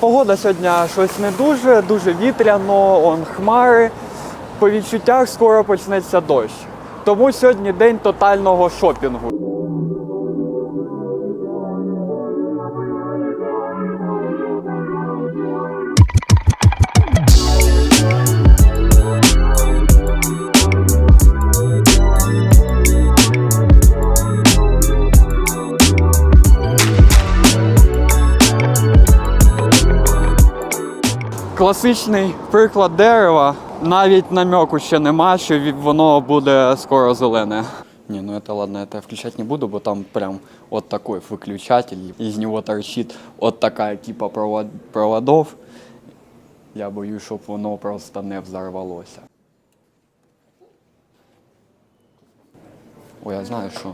Погода сьогодні щось не дуже, дуже вітряно, он хмари. По відчуттях скоро почнеться дощ. Тому сьогодні день тотального шопінгу. Класичний приклад дерева. Навіть намеку ще нема, що ві- воно буде скоро зелене. Не, ну это ладно, это я включать не буду, бо там прям вот такой выключатель, из него торчит вот такая кипа провод, проводов. Я боюсь, щоб воно просто не взорвалося. Ой, я знаю що.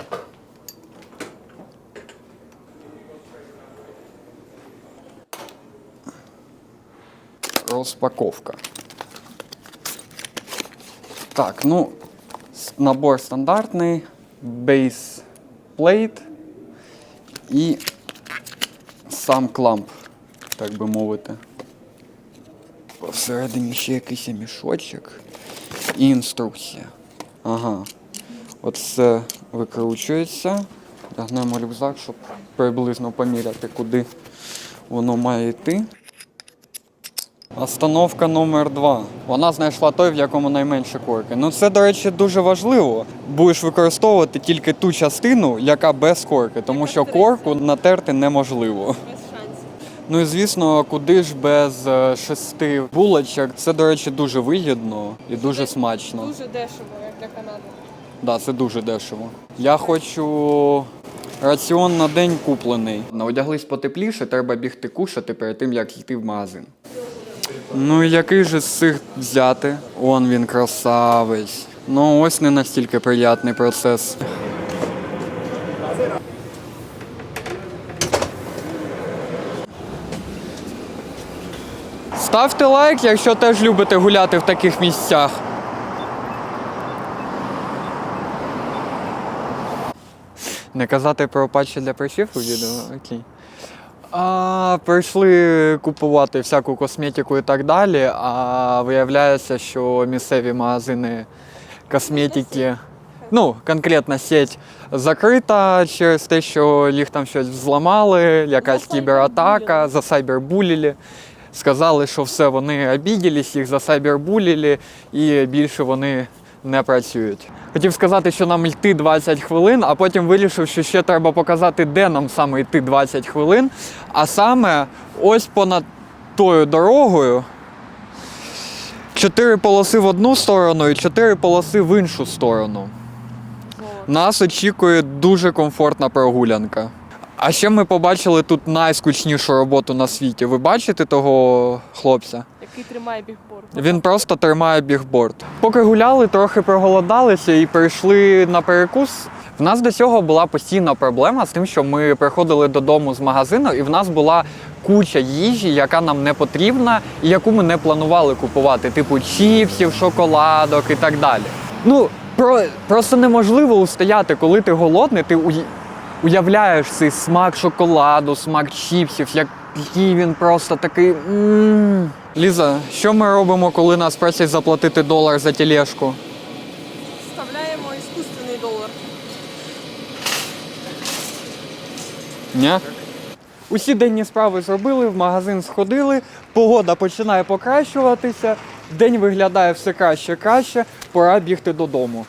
Розпаковка. Так, ну, набор стандартний, бейс плейт і сам кламп, так би мовити. Всередині ще якийсь мішочок і інструкція. Ага. Все викручується. Тягнемо рюкзак, щоб приблизно поміряти, куди воно має йти. Остановка номер два. Вона знайшла той, в якому найменше корки. Ну це, до речі, дуже важливо. Будеш використовувати тільки ту частину, яка без корки, тому що корку натерти неможливо. Ну і звісно, куди ж без е, шести булочок. Це, до речі, дуже вигідно і дуже смачно. Дуже дешево, як для Канади. Да, це дуже дешево. Я хочу раціон на день куплений. Одяглись потепліше, треба бігти кушати перед тим, як йти в магазин. Ну який же з цих взяти? Он він красавець. Ну ось не настільки приятний процес. Ставте лайк, якщо теж любите гуляти в таких місцях. Не казати про патчі для прищів у відео? Окей. А, прийшли купувати всяку косметику і так далі, а виявляється, що місцеві магазини косметики, ну, конкретна сеть закрита через те, що їх там щось взламали, якась кібератака, засайбербулили. Сказали, що все, вони обіділись, їх засайбербулили і більше вони не працюють. Хотів сказати, що нам йти 20 хвилин, а потім вирішив, що ще треба показати, де нам саме йти 20 хвилин. А саме ось понад тою дорогою. Чотири полоси в одну сторону і чотири полоси в іншу сторону. Нас очікує дуже комфортна прогулянка. А ще ми побачили тут найскучнішу роботу на світі. Ви бачите того хлопця? Який тримає бігборд. Він просто тримає бігборд. Поки гуляли, трохи проголодалися і прийшли на перекус. В нас до цього була постійна проблема з тим, що ми приходили додому з магазину, і в нас була куча їжі, яка нам не потрібна, і яку ми не планували купувати, типу чіпсів, шоколадок і так далі. Ну про, просто неможливо устояти, коли ти голодний, ти уй- уявляєш цей смак шоколаду, смак чіпсів, який він просто такий. м Ліза, що ми робимо, коли нас просять заплатити долар за тележку? Вставляємо іскусственний долар. Ні? Усі денні справи зробили, в магазин сходили, погода починає покращуватися, день виглядає все краще краще, пора бігти додому.